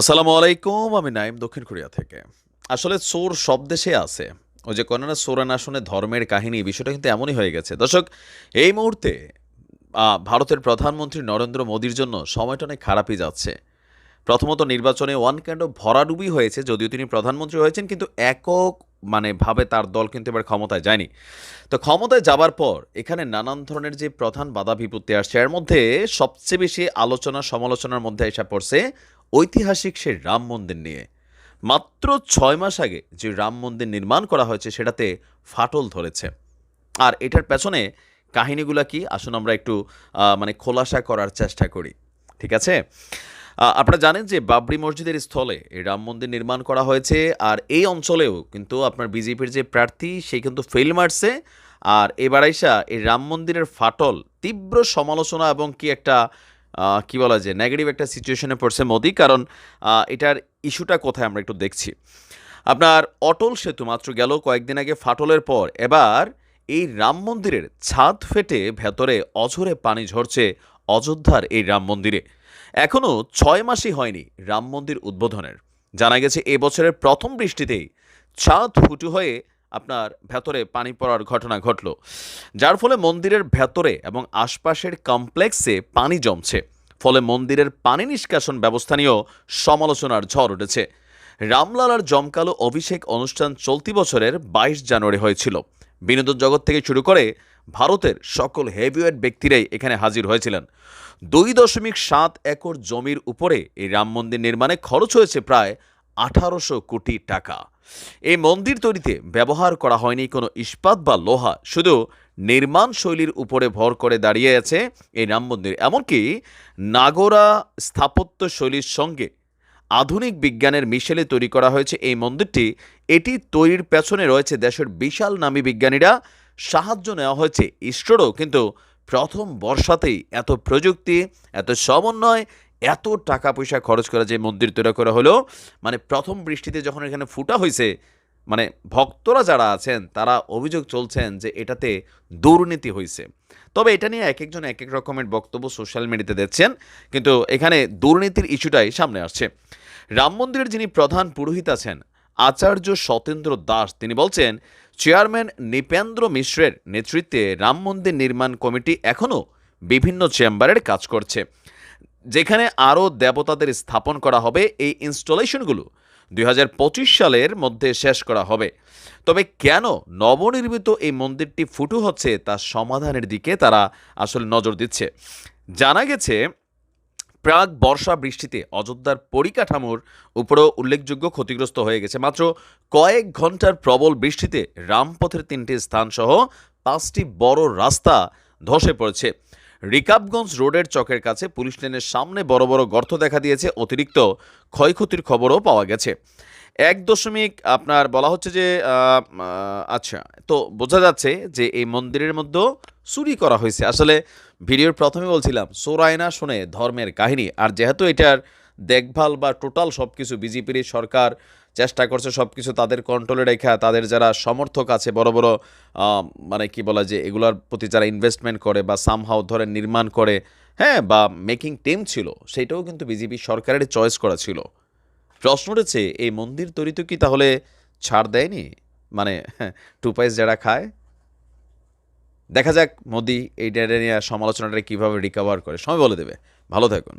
আসসালামু আলাইকুম, আমি নাইম দক্ষিণ কোরিয়া থেকে। আসলে চোর সব দেশে আছে। ওই যে কন্যা চোরান আসনে ধর্মের কাহিনী বিষয়টা কিন্তু এমনই হয়ে গেছে। দর্শক, এই মুহূর্তে ভারতের প্রধানমন্ত্রী নরেন্দ্র মোদীর জন্য সময়টা অনেক খারাপই যাচ্ছে। প্রথমত নির্বাচনে ওয়ান কাইন্ড অফ ভরাডুবি হয়েছে, যদিও তিনি প্রধানমন্ত্রী হয়েছেন, কিন্তু একক মানে ভাবে তার দল কিন্তু এবার ক্ষমতায় যায়নি। তো ক্ষমতায় যাবার পর, এখানে নানান ধরনের যে প্রধান বাধা বিপত্তি আসছে, এর মধ্যে সবচেয়ে বেশি আলোচনা সমালোচনার মধ্যে এসে পড়ছে ঐতিহাসিক সেই রাম মন্দির নিয়ে। মাত্র ছয় মাস আগে যে রাম মন্দির নির্মাণ করা হয়েছে সেটাতে ফাটল ধরেছে। আর এটার পেছনে কাহিনীগুলো কি? আসুন আমরা একটু মানে খোলাসা করার চেষ্টা করি। ঠিক আছে? আপনারা জানেন যে বাবরি মসজিদের স্থলে এই রাম মন্দির নির্মাণ করা হয়েছে। আর এই অঞ্চলেও কিন্তু আপনার বিজেপির যে প্রার্থী, সে কিন্তু ফেল মারছে। আর এবার আইসা এই রাম মন্দিরের ফাটল তীব্র সমালোচনা এবং কি একটা কি বলা যায় নেগেটিভ একটা সিচুয়েশনে পড়ছে মোদি, কারণ এটার ইস্যুটা কোথায় আমরা একটু দেখছি। আপনার অটল সেতু মাত্র গেল কয়েকদিন আগে ফাটলের পর, এবার এই রাম মন্দিরের ছাদ ফেটে ভেতরে অঝরে পানি ঝরছে অযোধ্যার এই রাম মন্দিরে। এখনও ছয় মাসই হয়নি রাম মন্দির উদ্বোধনের। জানা গেছে, এবছরের প্রথম বৃষ্টিতেই ছাদ ফুটু হয়ে আপনার ভেতরে পানি পড়ার ঘটনা ঘটল। যার ফলে মন্দিরের ভেতরে এবং আশপাশের কমপ্লেক্সে পানি জমছে। ফলে মন্দিরের পানি নিষ্কাশন ব্যবস্থা নিয়েও সমালোচনার ঝড় উঠেছে। রামলালার জমকালো অভিষেক অনুষ্ঠান চলতি বছরের বাইশ জানুয়ারি হয়েছিল। বিনোদন জগৎ থেকে শুরু করে ভারতের সকল হেভিওয়েট ব্যক্তিরাই এখানে হাজির হয়েছিলেন। দুই দশমিক সাত একর জমির উপরে এই রাম মন্দির নির্মাণে খরচ হয়েছে প্রায় আঠারোশো কোটি টাকা। এই মন্দির তৈরিতে ব্যবহার করা হয়নি কোনো ইস্পাত বা লোহা, শুধু নির্মাণ শৈলীর উপরে ভর করে দাঁড়িয়ে আছে এই রাম মন্দির। এমনকি নাগরা স্থাপত্য শৈলীর সঙ্গে আধুনিক বিজ্ঞানের মিশেলে তৈরি করা হয়েছে এই মন্দিরটি। এটি তৈরির পেছনে রয়েছে দেশের বিশাল নামী বিজ্ঞানীরা। সাহায্য নেওয়া হয়েছে ইসরোরও, কিন্তু প্রথম বর্ষাতেই এত প্রযুক্তি, এত সমন্বয় এত টাকা পয়সা খরচ করা যে মন্দির তৈরি করা হলো মানে প্রথম বৃষ্টিতে যখন এখানে ফুটা হয়েছে মানে ভক্তরা যারা আছেন, তারা অভিযোগ চলছেন যে এটাতে দুর্নীতি হয়েছে। তবে এটা নিয়ে এক একজন এক এক রকমের বক্তব্য সোশ্যাল মিডিয়াতে দিচ্ছেন কিন্তু এখানে দুর্নীতির ইস্যুটাই সামনে আসছে। রাম মন্দিরের যিনি প্রধান পুরোহিত আছেন, আচার্য সতেন্দ্র দাস, তিনি বলছেন, চেয়ারম্যান নৃপেন্দ্র মিশ্রের নেতৃত্বে রাম মন্দির নির্মাণ কমিটি এখনও বিভিন্ন চেম্বারের কাজ করছে। যেখানে আরও দেবতাদের স্থাপন করা হবে এই ইনস্টলেশনগুলো দুই হাজার পঁচিশ সালের মধ্যে শেষ করা হবে। তবে কেন নবনির্মিত এই মন্দিরটি ফুটু হচ্ছে তার সমাধানের দিকে তারা আসলে নজর দিচ্ছে। জানা গেছে, প্রাক বর্ষা বৃষ্টিতে অযোধ্যার পরিকাঠামোর উপরেও উল্লেখযোগ্য ক্ষতিগ্রস্ত হয়ে গেছে। মাত্র কয়েক ঘণ্টার প্রবল বৃষ্টিতে রামপথের তিনটি স্থানসহ পাঁচটি বড় রাস্তা ধসে পড়েছে। রিকাবগঞ্জ রোডের চকের কাছে পুলিশ লেনের সামনে বড় বড় গর্ত দেখা দিয়েছে। অতিরিক্ত ক্ষয়ক্ষতির খবরও পাওয়া গেছে। এক দশমিক আপনার বলা হচ্ছে যে আচ্ছা তো বোঝা যাচ্ছে যে এই মন্দিরের মধ্যে চুরি করা হয়েছে। আসলে ভিডিওর প্রথমে বলছিলাম সোরায়না শুনে ধর্মের কাহিনী। আর যেহেতু এটার দেখভাল বা টোটাল সব কিছু বিজেপির সরকার চেষ্টা করছে সব কিছু তাদের কন্ট্রোলে রেখা তাদের যারা সমর্থক আছে, বড় বড় মানে কি বলা যে এগুলোর প্রতি যারা ইনভেস্টমেন্ট করে বা সামহাও ধরে নির্মাণ করে হ্যাঁ বা মেকিং টিম ছিল, সেটাও কিন্তু বিজেপি সরকারের চয়েস করা ছিল। প্রশ্ন উঠেছে, এই মন্দির তৈরিতে কি তাহলে ছাড় দেয়নি? মানে টু পাইস যারা খায়? দেখা যাক মোদি এই ডেটা নিয়ে সমালোচনাটা কীভাবে রিকভার করে। সময় বলে দেবে। ভালো থাকুন।